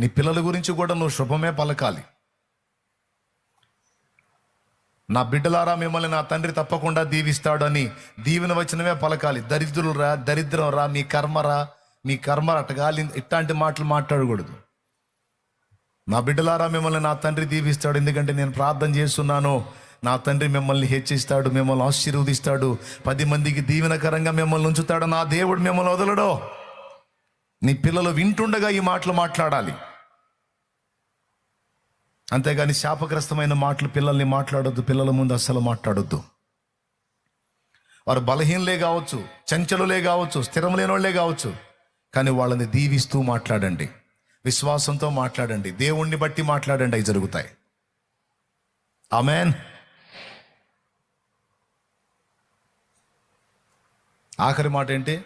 నీ పిల్లల గురించి కూడా నువ్వు శుభమే పలకాలి. నా బిడ్డలారా మిమ్మల్ని నా తండ్రి తప్పకుండా దీవిస్తాడు అని దీవెన వచ్చినవే పలకాలి. దరిద్రులు రా దరిద్రం రా మీ కర్మరా మీ కర్మ గాలి ఇట్లాంటి మాటలు మాట్లాడకూడదు. నా బిడ్డలారా మిమ్మల్ని నా తండ్రి దీవిస్తాడు. ఎందుకంటే నేను ప్రార్థన చేస్తున్నాను. నా తండ్రి మిమ్మల్ని హెచ్చిస్తాడు మిమ్మల్ని ఆశీర్వదిస్తాడు. పది మందికి దీవెనకరంగా మిమ్మల్ని ఉంచుతాడు. నా దేవుడు మిమ్మల్ని వదలడో. నీ పిల్లలు వింటుండగా ఈ మాటలు మాట్లాడాలి. అంతేగాని శాపగ్రస్తమైన మాటలు పిల్లల్ని మాట్లాడొద్దు పిల్లల ముందు అస్సలు మాట్లాడొద్దు. వారు బలహీనలే కావచ్చు చంచలులే కావచ్చు స్థిరం లేనోళ్ళే కావచ్చు కానీ వాళ్ళని దీవిస్తూ మాట్లాడండి. విశ్వాసంతో మాట్లాడండి. దేవుణ్ణి బట్టి మాట్లాడండి అవి జరుగుతాయి. ఆమెన్. ఆఖరి మాట ఏంటి?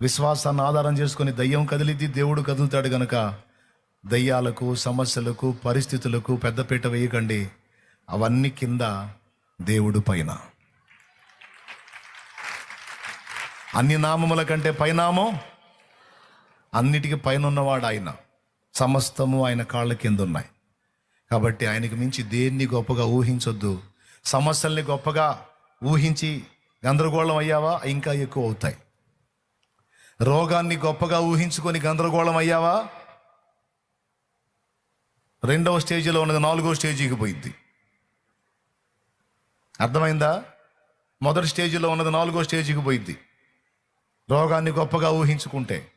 విశ్వాసాన్ని ఆధారం చేసుకొని దయ్యం కదిలిద్ది దేవుడు కదులుతాడు గనక దయ్యాలకు సమస్యలకు పరిస్థితులకు పెద్దపీట వేయకండి. అవన్నీ కింద దేవుడు పైన. అన్ని నామముల కంటే పైనామం అన్నిటికీ పైన ఉన్నవాడు ఆయన. సమస్తము ఆయన కాళ్ళ కింద ఉన్నాయి కాబట్టి ఆయనకి మించి దేన్ని గొప్పగా ఊహించొద్దు. సమస్యల్ని గొప్పగా ఊహించి గందరగోళం అయ్యావా? ఇంకా ఎక్కువ అవుతాయి. రోగాన్ని గొప్పగా ఊహించుకొని గందరగోళం అయ్యావా? రెండవ స్టేజ్లో ఉన్నది నాలుగో స్టేజీకి పోయింది అర్థమైందా? మొదటి స్టేజ్లో ఉన్నది నాలుగో స్టేజీకి పోయింది రోగాన్ని గొప్పగా ఊహించుకుంటే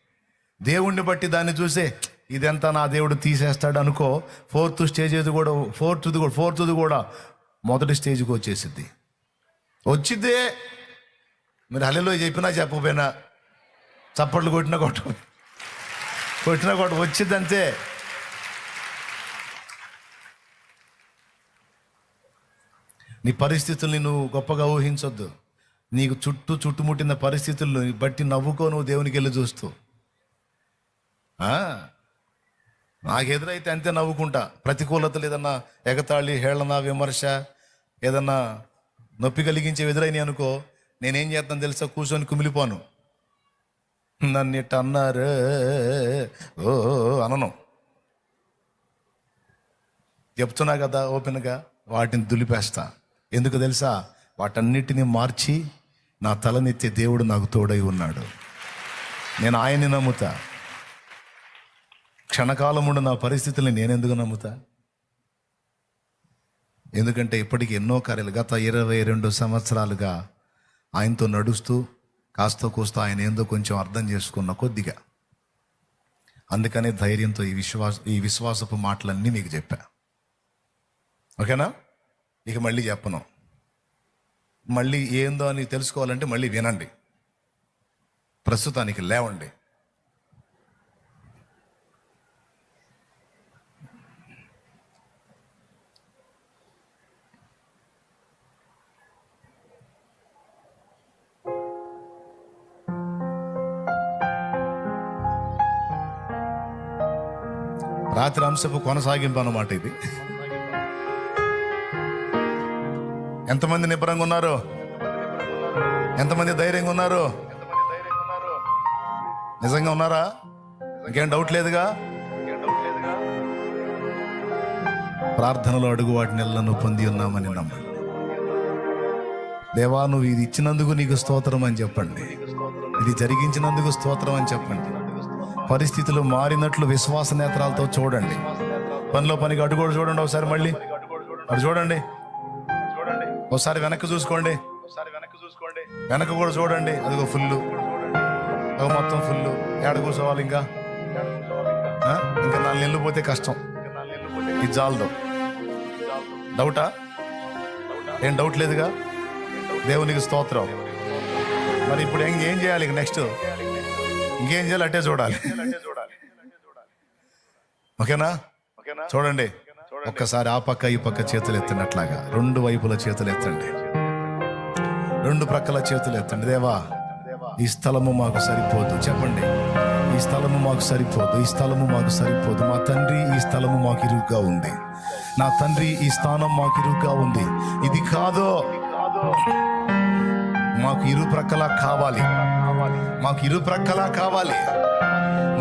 దేవుణ్ణి బట్టి దాన్ని చూసే ఇదంతా నా దేవుడు తీసేస్తాడు అనుకో ఫోర్త్ స్టేజ్ కూడా ఫోర్త్ది కూడా ఫోర్త్ది కూడా మొదటి స్టేజ్కి వచ్చేసిద్ది. వచ్చిద్దే మీరు హల్లెలో చెప్పినా చెప్పకపోయినా చప్పట్లు కొట్టినా కొట్ట కొట్టినా కొట్ట వచ్చింది నీ పరిస్థితుల్ని నువ్వు గొప్పగా ఊహించొద్దు. నీకు చుట్టూ చుట్టుముట్టిన పరిస్థితులను బట్టి నవ్వుకో నువ్వు దేవునికి వెళ్ళి చూస్తూ. నాకు ఎదురైతే అంతే నవ్వుకుంటా. ప్రతికూలతలు ఏదన్నా ఎగతాళి హేళన విమర్శ ఏదన్నా నొప్పి కలిగించే ఎదురైన అనుకో నేనేం చేస్తాను తెలుసా? కూర్చొని కుమిలిపోను. నన్ను ఇట్ట అన్నారు ఓ అనను. చెప్తున్నా కదా ఓపెన్గా వాటిని దులిపేస్తా. ఎందుకు తెలుసా? వాటన్నిటిని మార్చి నా తలనెత్తి దేవుడు నాకు తోడై ఉన్నాడు. నేను ఆయన్ని నమ్ముతా. క్షణకాలముండు నా పరిస్థితుల్ని నేనెందుకు నమ్ముతా? ఎందుకంటే ఇప్పటికి ఎన్నో కార్యాలు గత ఇరవై రెండు సంవత్సరాలుగా ఆయనతో నడుస్తూ కాస్త కూస్త ఆయన ఏందో కొంచెం అర్థం చేసుకున్న కొద్దిగా. అందుకనే ధైర్యంతో ఈ విశ్వాస ఈ విశ్వాసపు మాటలన్నీ మీకు చెప్పా. ఓకేనా? ఇక మళ్ళీ చెప్పను. మళ్ళీ ఏందో అని తెలుసుకోవాలంటే మళ్ళీ వినండి. ప్రస్తుతానికి లేవండి. రాత్రి అంశపు కొనసాగింపు అన్నమాట ఇది. ఎంతమంది నిబ్బరంగా ఉన్నారు? ఎంతమంది ధైర్యంగా ఉన్నారు? నిజంగా ఉన్నారా? ఇంకేం డౌట్ లేదుగా? ప్రార్థనలో అడుగు వాటిని ఎల్లను పొంది ఉన్నామని నమ్మండి. దేవా నువ్వు ఇది ఇచ్చినందుకు నీకు స్తోత్రం అని చెప్పండి. ఇది జరిగించినందుకు స్తోత్రం అని చెప్పండి. పరిస్థితులు మారినట్లు విశ్వాస నేత్రాలతో చూడండి. పనిలో పనికి అటు కూడా చూడండి ఒకసారి మళ్ళీ. అటు చూడండి. ఒకసారి వెనక్కి చూసుకోండి. ఒకసారి వెనక్కి చూసుకోండి. వెనక కూడా చూడండి. అదిగో ఫుల్ అదిగో మొత్తం ఫుల్ ఏడ కూర్చోవాలి ఇంకా? ఇంకా నాలుగు నెలలు పోతే కష్టం. ఇది జాలదు. డౌటా? ఏం డౌట్ లేదుగా? దేవునికి స్తోత్రం. మరి ఇప్పుడు ఏం ఏం చేయాలి ఇక నెక్స్ట్ ఇంకేం చేయాలి? అట్టే చూడాలి. ఓకేనా? చూడండి. ఒక్కసారి ఆ పక్క ఈ పక్క చేతులు ఎత్తినట్లాగా. రెండు వైపుల చేతులు ఎత్తండి. రెండు ప్రక్కల చేతులు ఎత్తండి. దేవా ఈ స్థలము మాకు సరిపోదు. చెప్పండి. ఈ స్థలము మాకు సరిపోదు. ఈ స్థలము మాకు సరిపోదు. మా తండ్రి ఈ స్థలము మాకు ఇరుగ్గా ఉంది. నా తండ్రి ఈ స్థానం మాకు ఇరుగ్గా ఉంది. ఇది కాదో? మాకు ఇరు ప్రక్కల కావాలి. మాకు ఇరు ప్రక్కల కావాలి.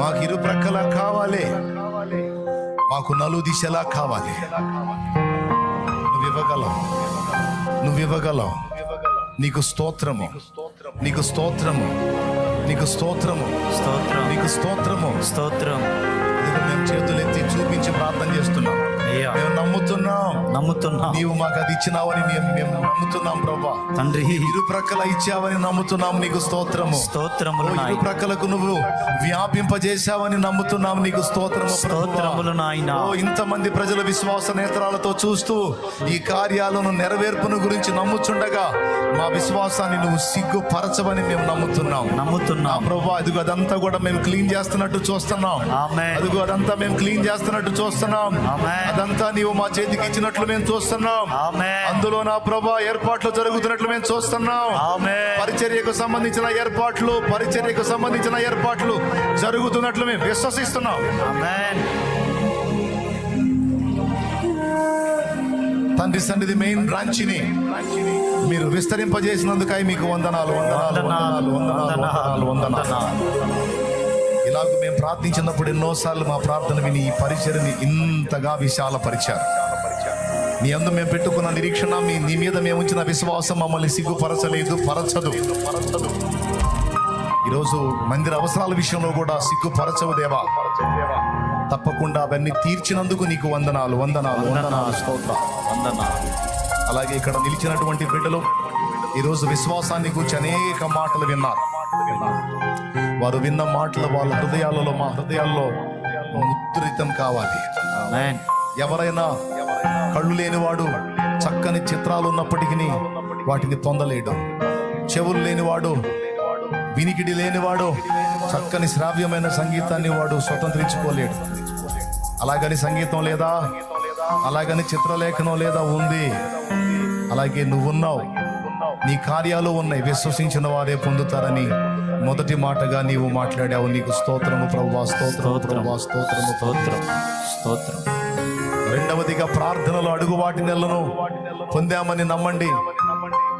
మాకు ఇరు ప్రక్కల కావాలి. మాకు నలు దిశలా కావాలి. నువ్వు ఇవ్వగలవు. నువ్వు ఇవ్వగలవు. నీకు స్తోత్రము. నీకు స్తోత్రము. నీకు స్తోత్రము. స్తోత్రం. నీకు స్తోత్రము. స్తోత్రం. మేము చేతులెత్తి చూపించి ప్రార్థన చేస్తున్నాం. మేము నమ్ముతున్నాం. నమ్ముతున్నా. నీవు మాకు అది ఇచ్చినావని మేము మేము నమ్ముతున్నాం ప్రభా. తండ్రి. ఇరు ప్రక్కల ఇచ్చావని నమ్ముతున్నాం నీకు స్తోత్రము. స్తోత్రములు ఇరు ప్రక్కలకు నువ్వు వ్యాపింపజేశావని నమ్ముతున్నాం నీకు స్తోత్రము. స్తోత్రములు నాయన. ఓ ఇంతమంది ప్రజల విశ్వాస నేత్రాలతో చూస్తూ ఈ కార్యాలను నెరవేర్పును గురించి నమ్ముచుండగా మా విశ్వాసాన్ని నువ్వు సిగ్గుపరచవని మేము నమ్ముతున్నాం. నమ్ముతున్నాం. ప్రభా అదిగో అదంతా కూడా మేము క్లీన్ చేస్తున్నట్టు చూస్తున్నాం. అదిగో అదంతా మేము క్లీన్ చేస్తున్నట్టు చూస్తున్నాం. అదంతా నీవు మా చేతికి ఇచ్చినట్లు మేము చూస్తున్నాం. అందులో నా ప్రభా ఏర్పాట్లు జరుగుతున్నట్లు మేము చూస్తున్నాం. పరిచర్యకు సంబంధించిన ఏర్పాట్లు పరిచర్యకు సంబంధించిన ఏర్పాట్లు జరుగుతున్నట్లు మేము విశ్వసిస్తున్నాం. తండ్రి సన్నిధి మెయిన్ బ్రాంచ్ని మీరు విస్తరింపజేసినందుకై మీకు వందనాలు వందనాలు వందనాలు వందనాలు వందనాలు వందనాలు. ఇలాగ మేము ప్రార్థించినప్పుడు ఎన్నోసార్లు మా ప్రార్థన విని ఈ పరిచయని ఇంతగా విశాలపరిచారు. నీ అందు మేము పెట్టుకున్న నిరీక్షణ మీ నీ మీద మేము ఉంచిన విశ్వాసం మమ్మల్ని సిగ్గుపరచలేదు పరచదు. ఈరోజు మందిర అవసరాల విషయంలో కూడా సిగ్గుపరచవు దేవా. తప్పకుండా అవన్నీ తీర్చినందుకు నీకు వందనాలు వందనాలు వందనాలు స్తోత్రం వందనా అలాగే ఇక్కడ నిలిచినటువంటి బిడ్డలు ఈరోజు విశ్వాసాన్ని గురించి అనేక మాటలు విన్నారు. వారు విన్న మాటలు వాళ్ళ హృదయాలలో మా హృదయాల్లో ముద్రితం కావాలి. ఎవరైనా కళ్ళు లేనివాడు చక్కని చిత్రాలు ఉన్నప్పటికీ వాటిని పొందలేడు చెవులు లేనివాడు వినికిడి లేనివాడు చక్కని శ్రావ్యమైన సంగీతాన్ని వాడు స్వతంత్రించుకోలేడు. అలాగని సంగీతం లేదా అలాగని చిత్రలేఖనం లేదా ఉంది. అలాగే నువ్వున్నావు. నీ కార్యాలు ఉన్నాయి. విశ్వసించిన వారే పొందుతారని మొదటి మాటగా నీవు మాట్లాడావు. నీకు స్తోత్రము ప్రభా స్తోత్రము ప్రభా స్తోత్రము స్తోత్రం స్తోత్రం. రెండవదిగా ప్రార్థనలు అడుగు వాటి నెలను పొందామని నమ్మండి.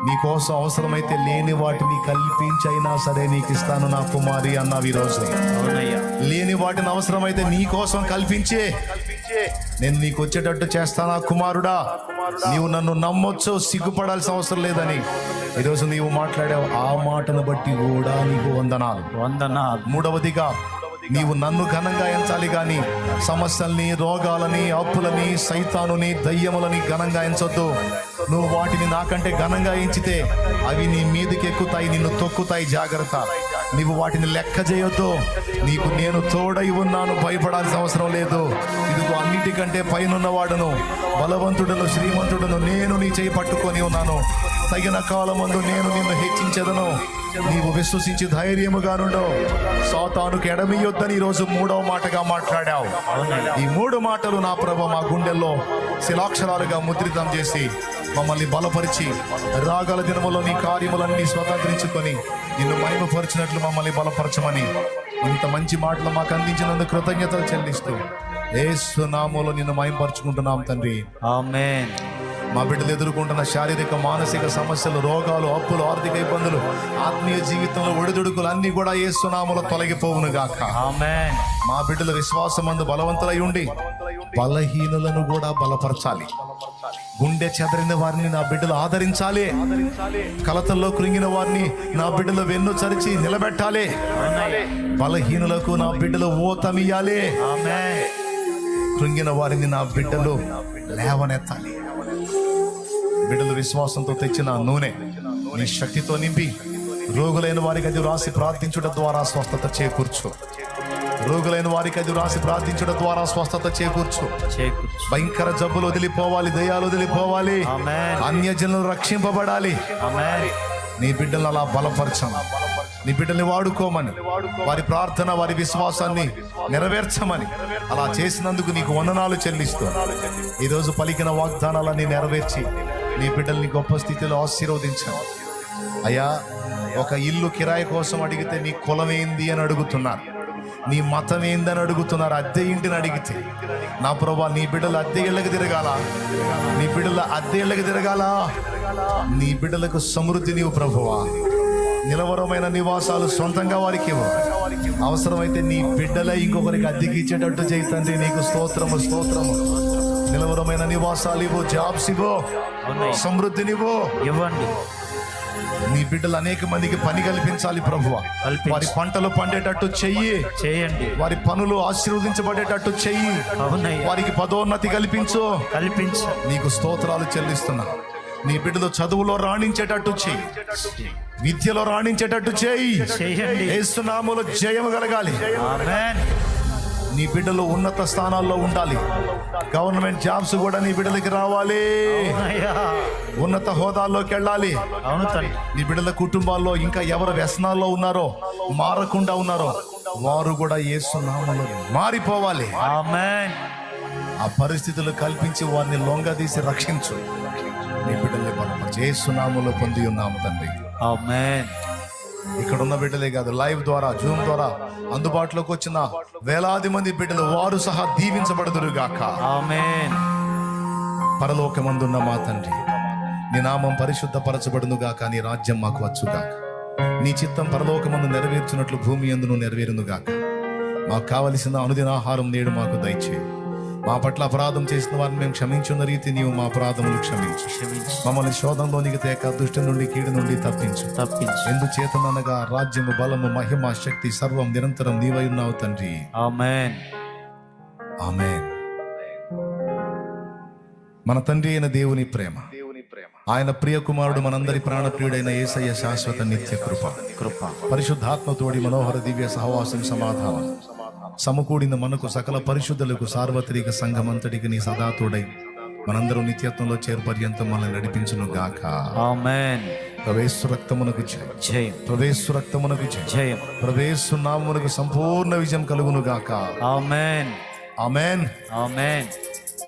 నీకోసం అవసరమైతే లేని వాటిని కల్పించైనా సరే నీకు ఇస్తాను నా కుమారి అన్నావు ఈరోజు. లేని వాటిని అవసరమైతే నీ కోసం కల్పించే నేను నీకు వచ్చేటట్టు చేస్తానా కుమారుడా? నీవు నన్ను నమ్మొచ్చు సిగ్గుపడాల్సిన అవసరం లేదని. ఈరోజు నీవు మాట్లాడావు ఆ మాటను బట్టి కూడా నీకు వందనాలు. వందనాలు. మూడవదిగా నీవు నన్ను ఘనంగా ఎంచాలి గాని సమస్యల్ని రోగాలని అప్పులని సైతానుని దయ్యములని ఘనంగా ఎంచొద్దు. నువ్వు వాటిని నాకంటే ఘనంగా ఎంచితే అవి నీ మీదకి ఎక్కుతాయి నిన్ను తొక్కుతాయి జాగ్రత్త. నీవు వాటిని లెక్క చేయొద్దు. నీకు నేను తోడై ఉన్నాను భయపడాల్సిన అవసరం లేదు. ఇదిగో అన్నిటికంటే పైనున్నవాడును బలవంతుడును శ్రీమంతుడును నేను నీ చేయి పట్టుకొని ఉన్నాను. తగిన కాలమందు నేను నిన్ను హెచ్చించదను. నీవు విశ్వసించి ధైర్యముగా నుండో. సాతానుకు ఎడమియొద్దని ఈరోజు మూడవ మాటగా మాట్లాడావు. ఈ మూడు మాటలు నా ప్రభ మా గుండెల్లో శిలాక్షరాలుగా ముద్రితం చేసి మమ్మల్ని బలపరిచి రాగల దినములో నీ కార్యములన్నీ స్వతంత్రించుకొని నిన్ను మహిమపరిచినట్లు మమ్మల్ని బలపరచమని ఇంత మంచి మాటలు మాకు అందించినందుకు కృతజ్ఞతలు చెల్లిస్తూ ఏసు నామములో నిన్ను మయంపరుచుకుంటున్నాం తండ్రి. ఆమెన్. మా బిడ్డలు ఎదుర్కొంటున్న శారీరక మానసిక సమస్యలు రోగాలు అప్పులు ఆర్థిక ఇబ్బందులు ఆత్మీయ జీవితంలో ఒడిదుడుకులు అన్ని కూడా ఏసునామలో తొలగిపోవును గాక. మా బిడ్డల విశ్వాసమందు బలవంతులై ఉండి బలహీనులను కూడా బలపరచాలి. గుండె చెదరిన వారిని నా బిడ్డలు ఆదరించాలి. కలతల్లో కృంగిన వారిని నా బిడ్డలు వెన్ను చరిచి నిలబెట్టాలి. బలహీనులకు నా బిడ్డలు ఓతమియాలి కృంగిన వారిని నా బిడ్డలు లేవనెత్తాలి. బిడ్డలు విశ్వాసంతో తెచ్చిన నూనె. నీ శక్తితో నింపి రోగులైన వారికి అది రాసి ప్రార్థించుట ద్వారా స్వస్థత చేకూర్చు. రోగులైన వారికి అది రాసి ప్రార్థించుట ద్వారా స్వస్థత చేకూర్చు. భయంకర జబ్బులు వదిలిపోవాలి దయాలు వదిలిపోవాలి. అన్యజనులు రక్షింపబడాలి. నీ బిడ్డలను అలా బలపరచం నీ బిడ్డల్ని వాడుకోమని. వారి ప్రార్థన వారి విశ్వాసాన్ని నెరవేర్చమని అలా చేసినందుకు నీకు వందనాలు చెల్లిస్తూ. ఈరోజు పలికిన వాగ్దానాలన్నీ నెరవేర్చి నీ బిడ్డల్ని గొప్ప స్థితిలో ఆశీర్వదించాను అయ్యా ఒక ఇల్లు కిరాయి కోసం అడిగితే నీ కులం ఏంది అని అడుగుతున్నారు. నీ మతం ఏందని అడుగుతున్నారు. అద్దె ఇంటిని అడిగితే నా ప్రభా నీ బిడ్డలు అద్దె ఇళ్ళకి తిరగాల. నీ బిడ్డల అద్దె ఇళ్ళకి తిరగాల. నీ బిడ్డలకు సమృద్ధి నీవు ప్రభువా. నిలవరమైన నివాసాలు సొంతంగా వారికి ఇవ్వు. అవసరమైతే నీ బిడ్డలే ఇంకొకరికి అద్దెకి ఇచ్చేటట్టు చేయి తండ్రి. నీకు స్తోత్రము స్తోత్రము. నిలవరమైన నివాసాలు ఇవ్వు జాబ్స్ ఇవ్వు. సమృద్ధినివ్వు. ఇవ్వండి. నీ బిడ్డలు అనేక మందికి పని కల్పించాలి కల్పించు. వారి పంటలు పండేటట్టు చెయ్యి. చేయండి. వారి పనులు ఆశీర్వదించబడేటట్టు చెయ్యి. వారికి పదోన్నతి కల్పించు. కల్పించు. నీకు స్తోత్రాలు చెల్లిస్తున్నా. నీ బిడ్డలు చదువులో రాణించేటట్టు చెయ్యి. విద్యలో రాణించేటట్టు చేయి చేయండి. ఏసునాములో జయము కలగాలి. నీ బిడ్డలు ఉన్నత స్థానాల్లో ఉండాలి. గవర్నమెంట్ జాబ్స్ కూడా నీ బిడ్డలకి రావాలి. ఉన్నత హోదాల్లోకి వెళ్ళాలి. అవును నీ బిడ్డల కుటుంబాల్లో ఇంకా ఎవరు వ్యసనాల్లో ఉన్నారో మారకుండా ఉన్నారో వారు కూడా ఏసునామలో మారిపోవాలి. ఆ పరిస్థితులు కల్పించి వారిని లొంగదీసి రక్షించు. నీ బిడ్డల్ని బలపరిచి ఏసునామలో పొంది ఉన్నాము తండ్రి. ఆమేన్. ఇక్కడ ఉన్న బిడ్డలే కాదు లైవ్ ద్వారా జూమ్ ద్వారా అందుబాటులోకి వచ్చిన వేలాది మంది బిడ్డలు వారు సహా దీవించబడదురు గాక ఆమేన్. పరలోకమందున్న మా తండ్రి నీ నామం పరిశుద్ధపరచబడును గాక నీ రాజ్యం మాకు వచ్చుగాక. నీ చిత్తం పరలోకమందు నెరవేర్చినట్లు భూమి అందును నెరవేరును గాక మాకు కావలసిన అనుదిన ఆహారం నేడు మాకు దయచే మా పట్ల అపరాధం చేసిన వారిని మేము క్షమించున్న రీతి నీవు మా అపరాధములు క్షమించు. క్షమించు. మమ్మల్ని శోధంలోనికి తేక దుష్టి నుండి కీడు నుండి తప్పించు. తప్పించు. ఎందుచేతనగా రాజ్యము బలము మహిమ శక్తి సర్వం నిరంతరం నీవై ఉన్నావు తండ్రి. ఆమేన్. ఆమేన్. మన తండ్రి అయిన దేవుని ప్రేమ. ఆయన ప్రియ కుమారుడు మనందరి ప్రాణప్రియుడైన ఏసయ్య శాశ్వత నిత్య కృప. కృప. పరిశుద్ధాత్మతోడి మనోహర దివ్య సహవాసం సమాధానం. సమకూడిన మనకు సకల పరిశుద్ధులకు సార్వత్రిక సంఘమంతటికి నీ సదాతోడై. మనందరూ నిత్యత్వంలో చేరుపర్యంతం మనల్ని నడిపించును గాక. ఆమేన్. ప్రవేశు రక్తమునకు జయం. ప్రవేశు రక్తమునకు జయం. జయం. ప్రవేశు నామమునకు సంపూర్ణ విజయం కలుగును గాక. ఆమేన్. ఆమెన్. ఆమేన్.